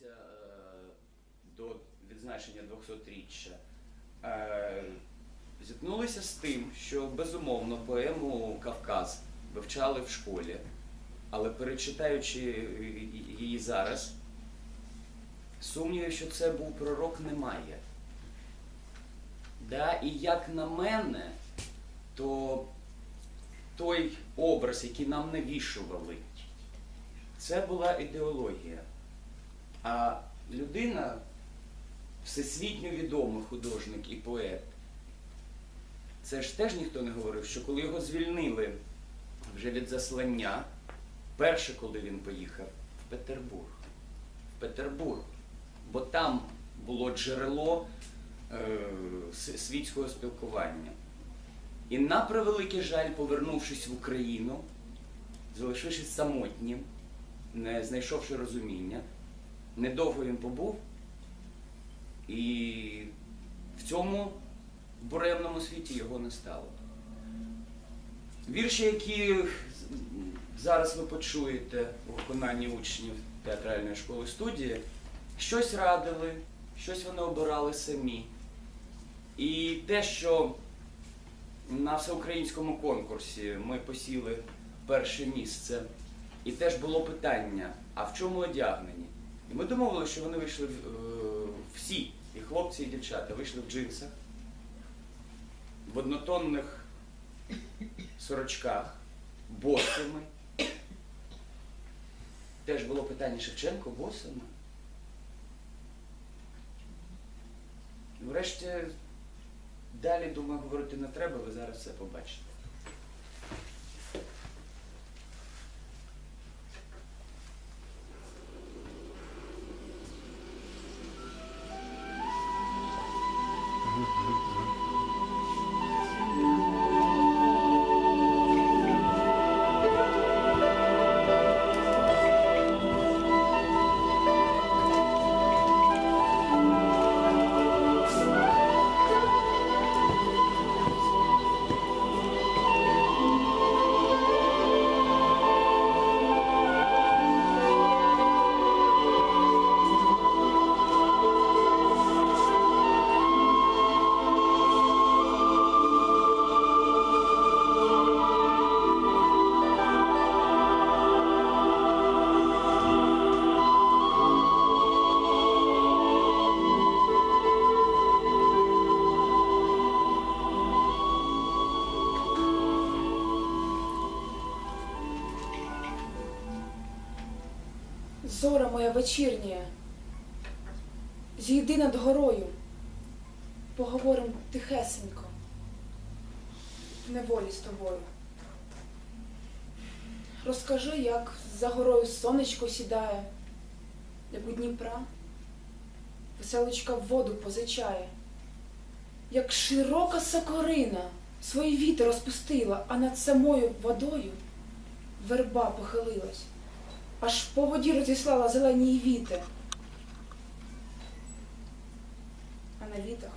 готувалися е, до відзначення 200-річчя, е, зіткнулися з тим, що безумовно поему Кавказ вивчали в школі, але перечитаючи її зараз, сумнівів, що це був пророк, немає. Да, і як на мене, то той образ, який нам навішували, це була ідеологія. А людина, всесвітньо відомий художник і поет, це ж теж ніхто не говорив, що коли його звільнили вже від заслання, перше, коли він поїхав, в Петербург. В Петербург. Бо там було джерело е, світського спілкування. І на превеликий жаль, повернувшись в Україну, залишившись самотнім, не знайшовши розуміння, недовго він побув, і в цьому буремному світі його не стало. Вірші, які зараз ви почуєте у виконанні учнів театральної школи студії, щось радили, щось вони обирали самі. І те, що на всеукраїнському конкурсі ми посіли перше місце, і теж було питання, а в чому одягнені? Ми домовилися, що вони вийшли е, всі, і хлопці, і дівчата, вийшли в джинсах, в однотонних сорочках, босими. Теж було питання Шевченко босими. Врешті, далі, думаю, говорити не треба, ви зараз все побачите. Вечірня, зійди над горою, поговорим тихесенько, в неволі з тобою. Розкажи, як за горою сонечко сідає, як у Дніпра, веселочка воду позичає, як широка сокорина свої віти розпустила, а над самою водою верба похилилась аж по воді розіслала зелені віти. А на вітах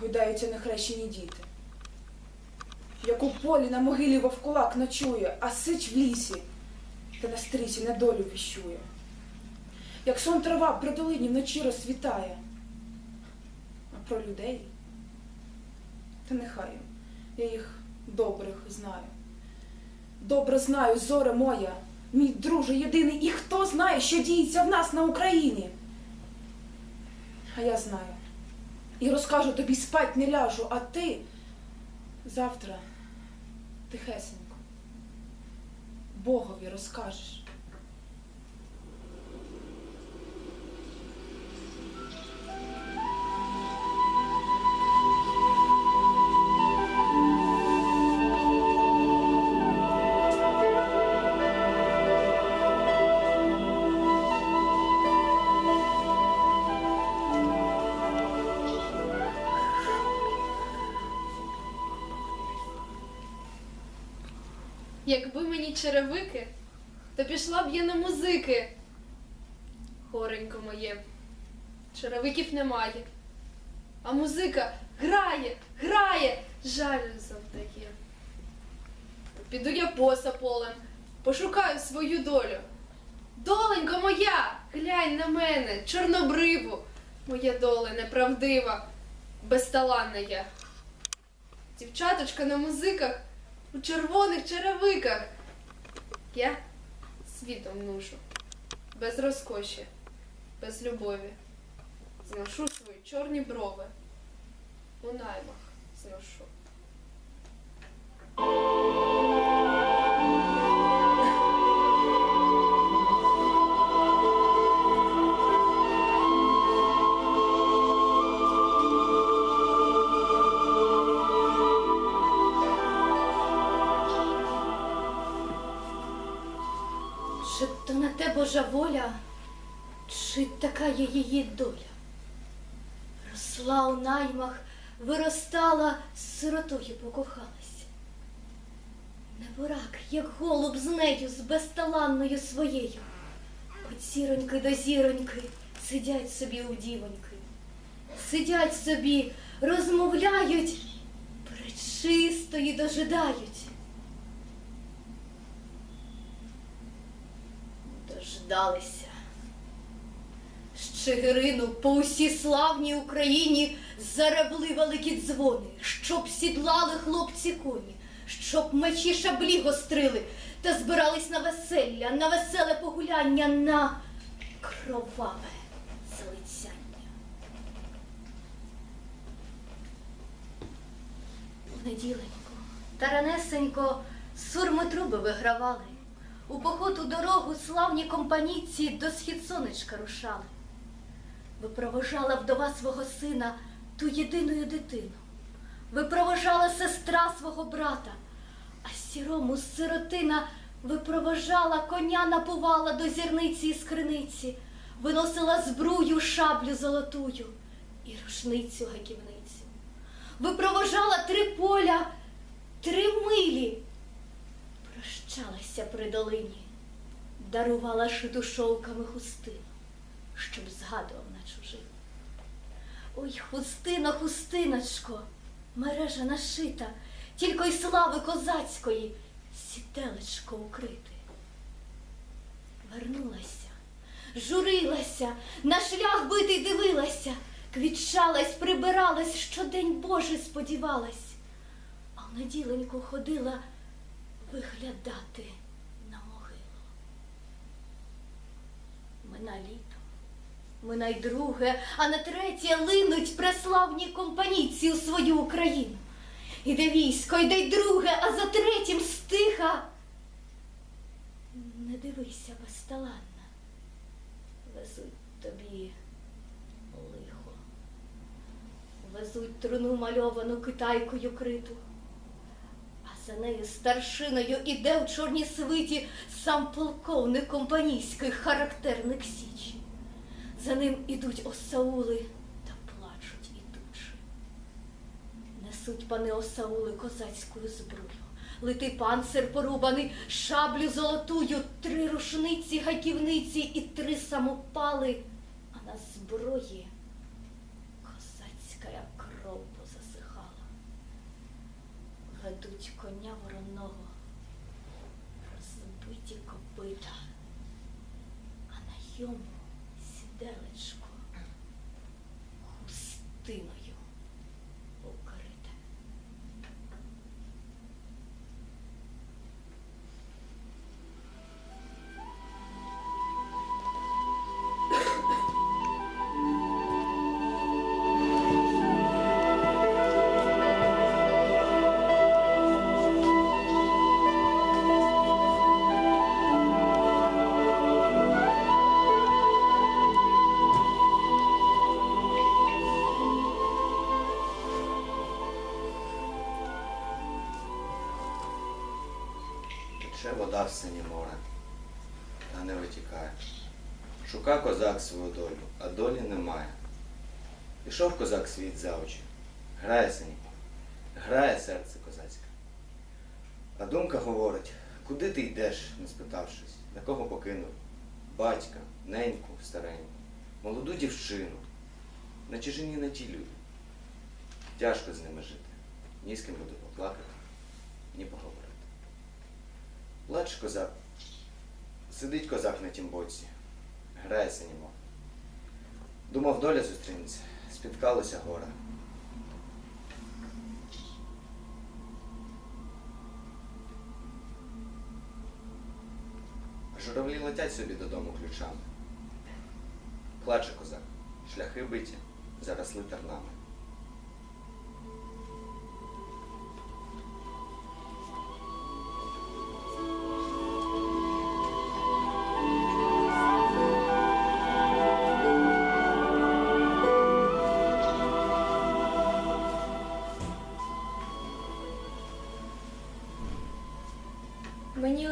гойдаються нехрещені діти. Як у полі на могилі вовкулак ночує, а сич в лісі та на стрісі недолю віщує. Як сон трава при долині вночі розцвітає. А про людей та нехай я їх добрих знаю. Добре знаю, зоре моя, мій друже єдиний, і хто знає, що діється в нас на Україні. А я знаю. І розкажу тобі спать не ляжу, а ти завтра тихесенько Богові розкажеш. Черевики, то пішла б я на музики. Горенько моє, черевиків немає. А музика грає, грає, жаль завдає. Піду я боса полем, пошукаю свою долю. Доленько моя, глянь на мене, чорнобриву, моя доля неправдива, безталанна я. Дівчаточка на музиках у червоних черевиках. Я світом нужу, без розкоші, без любові. Зношу свої чорні брови, у наймах зношу. Божа воля, чи така є її доля? Росла у наймах, виростала, з сиротою покохалась. Неборак, як голуб з нею, з безталанною своєю. От зіроньки до зіроньки сидять собі у дівоньки. Сидять собі, розмовляють, пречистої дожидають. Дождалися. Щегирину по усій славній Україні заревли великі дзвони, щоб сідлали хлопці коні, щоб мечі шаблі гострили та збирались на весілля, на веселе погуляння, на кроваве залицяння. Неділенько, таранесенько, сурми труби вигравали. У поход дорогу славні компанійці до схід сонечка рушали. Випровожала вдова свого сина ту єдиною дитину. Випровожала сестра свого брата, а сірому сиротина випровожала, коня напувала до зірниці і скриниці, виносила збрую, шаблю золотую і рушницю гаківницю. Випровожала три поля, три милі, Прощалася при долині, дарувала шиту шовками хустину, щоб згадував на чужину. Ой, хустино, хустиночко, мережа нашита, тільки й слави козацької, сітелечко укрите. Вернулася, журилася, на шлях битий дивилася, квітчалась, прибиралась, щодень Божий сподівалась, а в неділеньку ходила виглядати на могилу. Мина літо, мина й друге, а на третє линуть преславні компанійці у свою Україну. Іде військо, йде й друге, а за третім стиха. Не дивися, безталанна, везуть тобі лихо, везуть труну мальовану китайкою криту. За нею старшиною іде в чорній свиті сам полковник компанійський характерник Січі. За ним ідуть осаули та плачуть ідучи. Несуть пани осаули козацьку зброю. Литий панцир порубаний, шаблю золотую, три рушниці, гаківниці і три самопали, а на зброї козацька кров ведуть коня вороного, розбиті копита, а на йому сіделечко Тече вода в синє море, та не витікає. Шука козак свою долю, а долі немає. Пішов козак світ за очі, грає синько, грає серце козацьке. А думка говорить, куди ти йдеш, не спитавшись, на кого покинув? Батька, неньку стареньку, молоду дівчину, на чужині на ті люди. Тяжко з ними жити, ні з ким буде поплакати, ні поговорити. Плач козак. Сидить козак на тім боці, грає синій море. Думав, доля зустрінеться, спіткалося горе. Журавлі летять собі додому ключами. Плаче козак, шляхи биті, заросли тернами.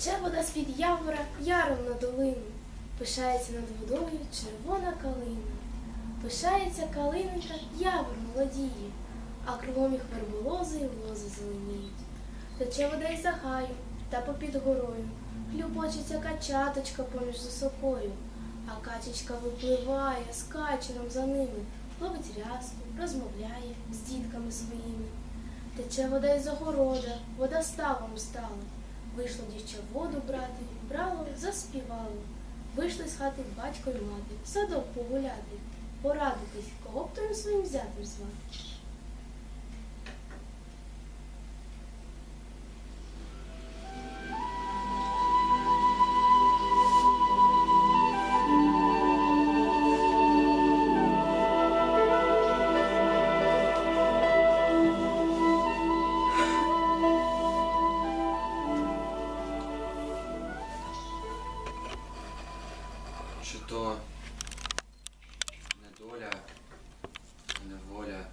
Тече вода з-під явора яром на долину, пишається над водою червона калина. Пишається калинка, явор молодіє, а кругом їх верболози і лози зеленіють. Тече вода із за гаю та попід горою, хлюпочеться качаточка поміж засокою, а качечка випливає з качером за ними, ловить ряску, розмовляє з дітками своїми. Тече вода із огорода, вода ставом стала. Вийшло дівча воду брати, брало, заспівало. Вийшли з хати батько й мати, в садок погуляти, порадитись, кого б то своїм зятем звати. Чи то недоля, неволя,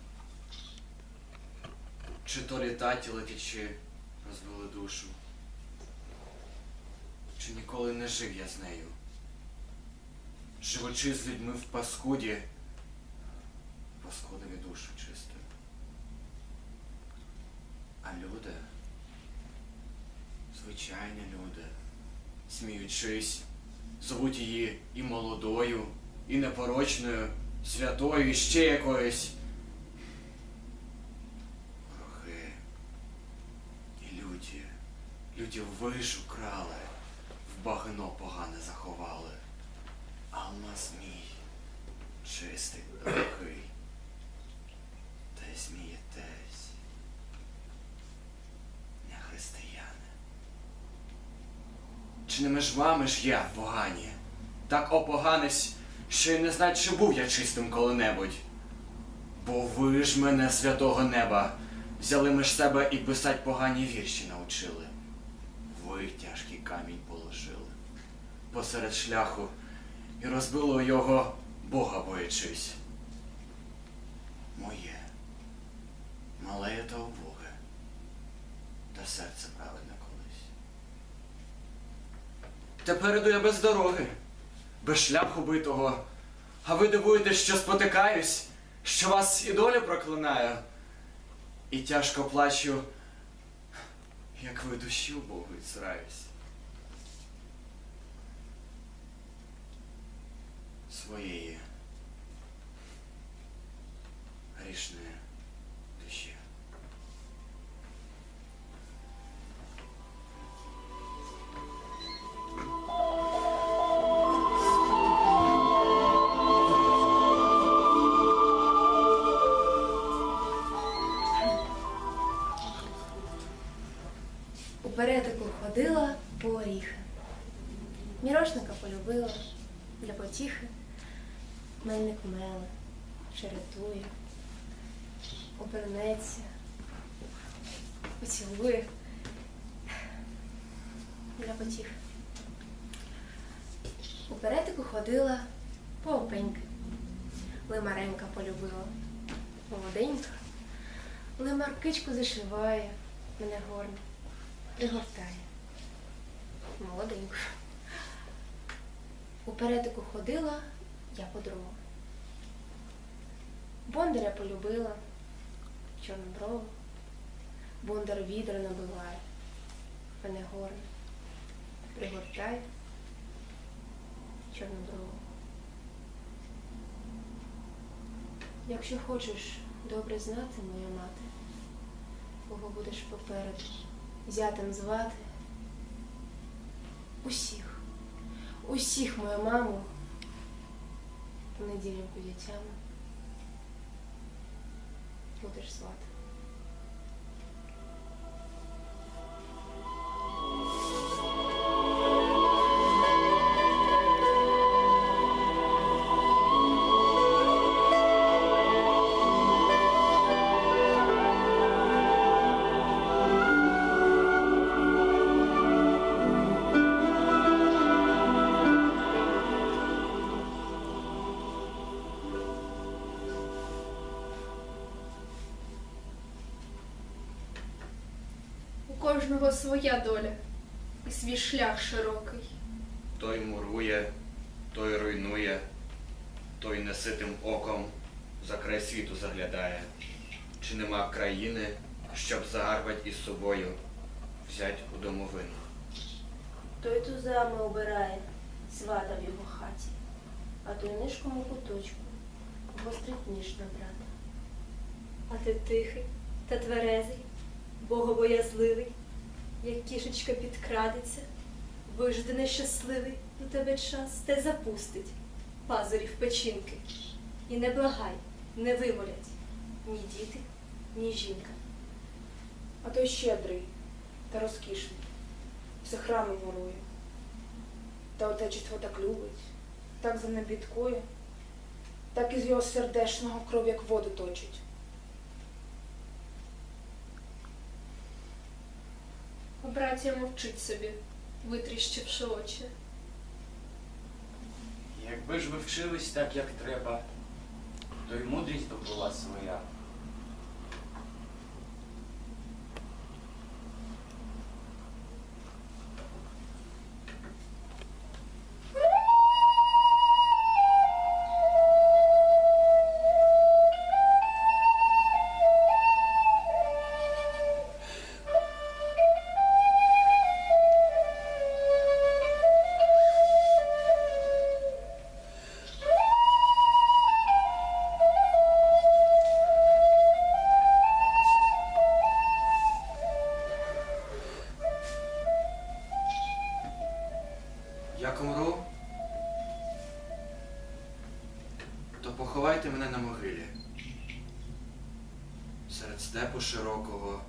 чи то літаті летячи розбили душу, чи ніколи не жив я з нею, живучи з людьми в паскуді, паскудові душу чистою. А люди, звичайні люди, сміючись, Звуть її і молодою, і непорочною, святою, і ще якоюсь. Ворохи і люті, люті вишу крали, в багно погане заховали. Алмаз мій, чистий, дорогий, та й смієтесь, не християни. Чи не між вами ж я погані? Так опоганись, що й не знать, чи був я чистим коли-небудь. Бо ви ж мене святого неба взяли між себе і писать погані вірші научили. Ви тяжкий камінь положили посеред шляху і розбило його Бога боячись. Моє, мале та убоге, та серце праведне. Тепер іду я без дороги, без шляху битого. А ви дивуєтесь, що спотикаюсь, що вас і долю проклинаю. І тяжко плачу, як ви душі у Богу відсираюсь. Своєї грішної ходила по опеньки. Лимаренка полюбила. Молоденька. Лимаркичку зашиває, мене горне, пригортає. Молоденько. У перетику ходила я по дрова. Бондаря полюбила, чорноброву. Бондар відра набиває, мене горне, пригортає, чорноброву. Якщо хочеш добре знати, моя мати, кого будеш попереду зятем звати, усіх, усіх, мою маму, неділю дітями будеш звати. Кожного своя доля і свій шлях широкий. Той мурує, той руйнує, той неситим оком за край світу заглядає. Чи нема країни, щоб загарбать із собою, взять у домовину? Той тузами обирає, свата в його хаті, а той нишком у куточку гострить ніж на брата. А ти тихий та тверезий, богобоязливий, як кішечка підкрадеться, вижди нещасливий до тебе час те запустить пазурів печінки. І не благай, не вимолять ні діти, ні жінка. А той щедрий та розкішний, все храми мурує. Та отечество так любить, так за ним так із його сердешного кров, як воду точить. А братія мовчить собі, витріщивши очі. Якби ж ви вчились так, як треба, то й мудрість б була своя. широкого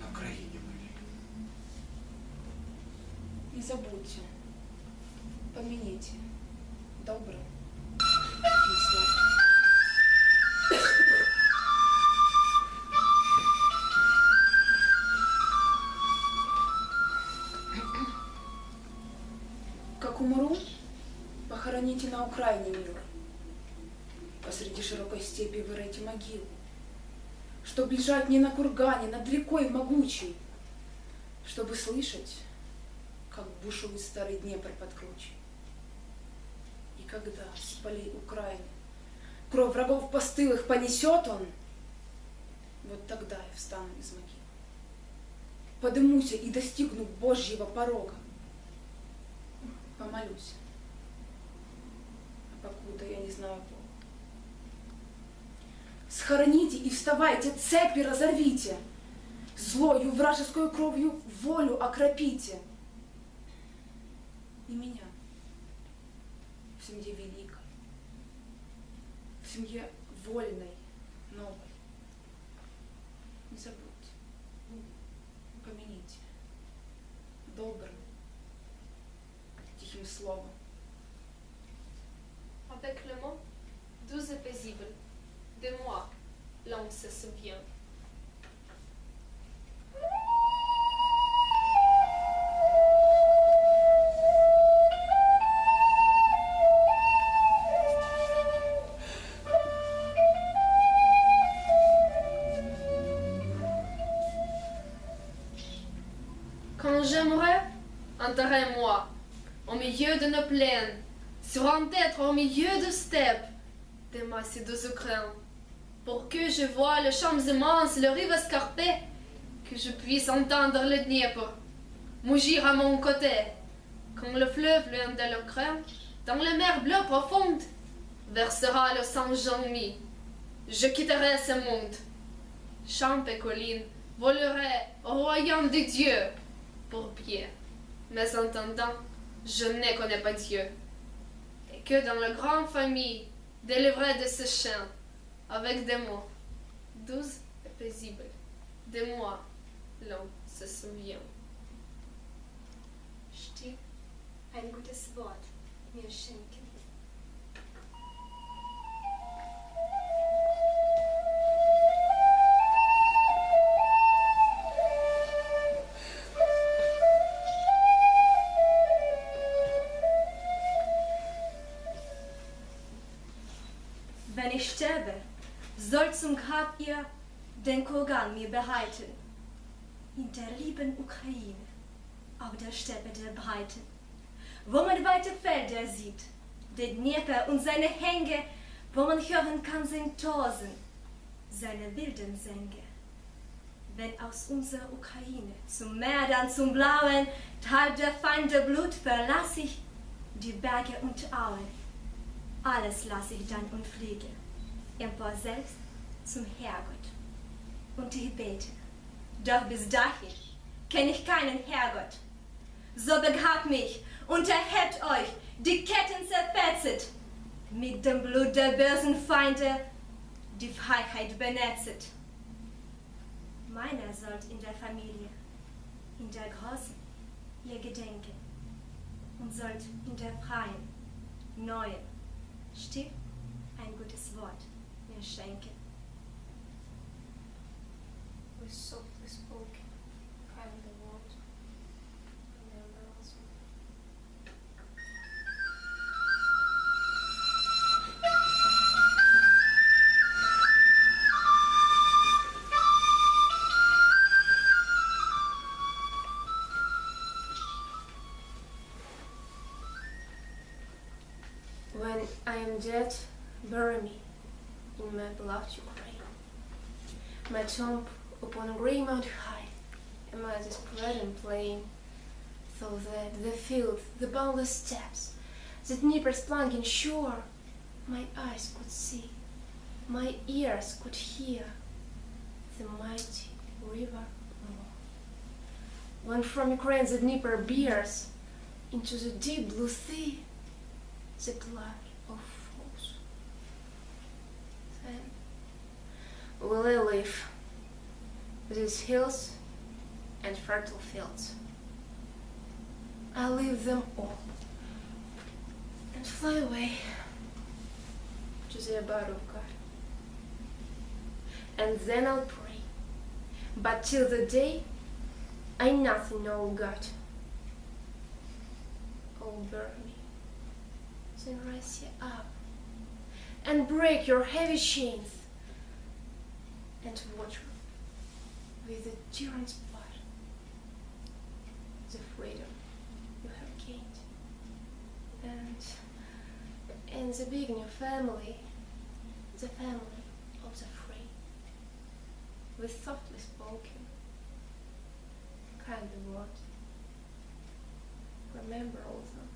на країні милій. Не забудьте, помяните, добре. Пісня. Как умру, похороните на окраине мира. Посреди широкой степи выройте могилу, Чтоб лежать не на кургане, над рекой могучей, Чтобы слышать, как бушует старый Днепр под кручей. И когда с полей Украины кровь врагов постылых понесет он, вот тогда я встану из могилы. Подымуся и достигну Божьего порога. Помолюсь. А покуда я не знаю. Схороните и вставайте, цепи разорвите. Злою вражескую кровью волю окропите. И меня в семье великой, в семье вольной, новой. Не забудьте. добрим. Тихим словом. De moi, l'homme se. Champs immenses, les rives escarpées, que je puisse entendre le Dniepr mugir à mon côté, quand le fleuve loin de l'Ukraine, dans la mer bleue profonde, versera le sang Jean-Mi. Je quitterai ce monde. Champs et collines, volerai au royaume de Dieu pour pied. Mais en attendant, je ne connais pas Dieu. Et que dans la grande famille, délivrée de ce chien, avec des mots Dus, pe zibel de moi l-au să subiem. Știi? Ein gutes Wort, mir schenken. Ihr den Kurgan mir behalten. In der lieben Ukraine, auf der Steppe der Breiten, wo man weite Felder sieht, den Dnieper und seine Hänge, wo man hören kann sein Tosen, seine wilden Sänge. Wenn aus unserer Ukraine zum Meer, dann zum blauen Tal der Feinde Blut verlass ich die Berge und Auen. Alles lasse ich dann und fliege empor selbst zum Herrgott und ich bete. Doch bis dahin kenne ich keinen Herrgott. So begrabt mich und erhebt euch, die Ketten zerfetzet, mit dem Blut der bösen Feinde die Freiheit benetzet. Meiner sollt in der Familie, in der Großen, ihr gedenken und sollt in der freien, neuen, still ein gutes Wort mir schenken. With softly spoken, kind of the word, remember also. When I am dead, bury me in my beloved Ukraine. My tomb upon a grey mount high, amid the spreading plain, so that the field, the boundless steppes, the Dnieper's plunging shore, my eyes could see, my ears could hear the mighty river roar. When from Ukraine the Dnieper bears into the deep blue sea, the blood of foes. Then will I live with its hills and fertile fields. I'll leave them all and fly away to the abode of God. And then I'll pray. But till the day I nothing know God. Oh, burn me then rise ye up and break your heavy chains and water with the tyrant's blood the freedom you have gained. And in the big new family, the family of the free, with softly spoken, kind word, remember also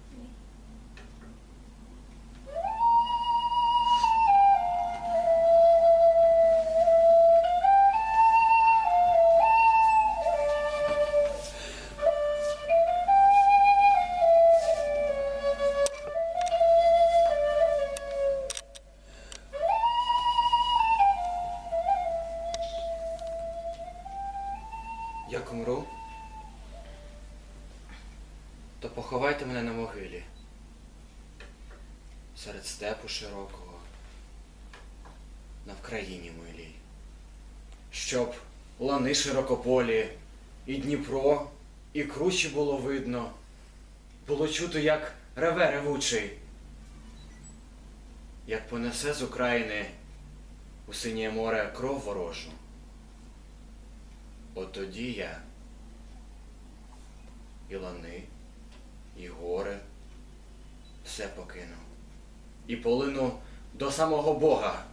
степу широкого, на Вкраїні милій. Щоб лани широкополі, і Дніпро, і кручі було видно. Було чути, як реве ревучий, як понесе з України у синє море кров ворожу. От тоді я і лани, і гори все покину. І полину до самого Бога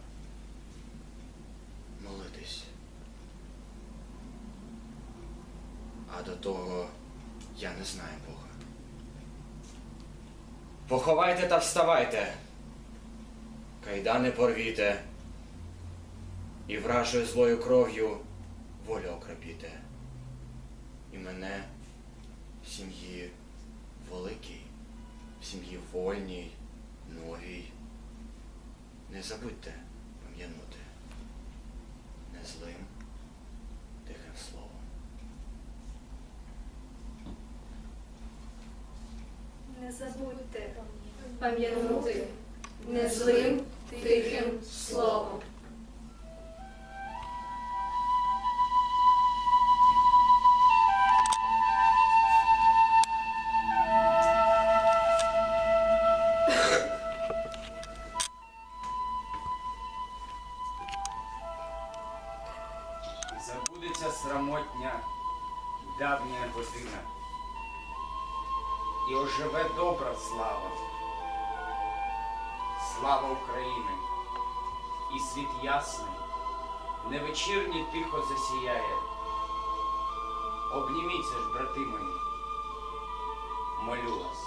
молитись. А до того я не знаю Бога. Поховайте та вставайте, кайдани порвіте, і вражою злою кров'ю волю окропіте. І мене в сім'ї великій, в сім'ї вольній, новій. Не забудьте пам'янути не злим, тихим словом. Не забудьте пам'янути незлим тихим словом. І оживе добра слава. Слава України! І світ ясний, невечірній тихо засіяє. Обніміться ж, брати мої, молю вас.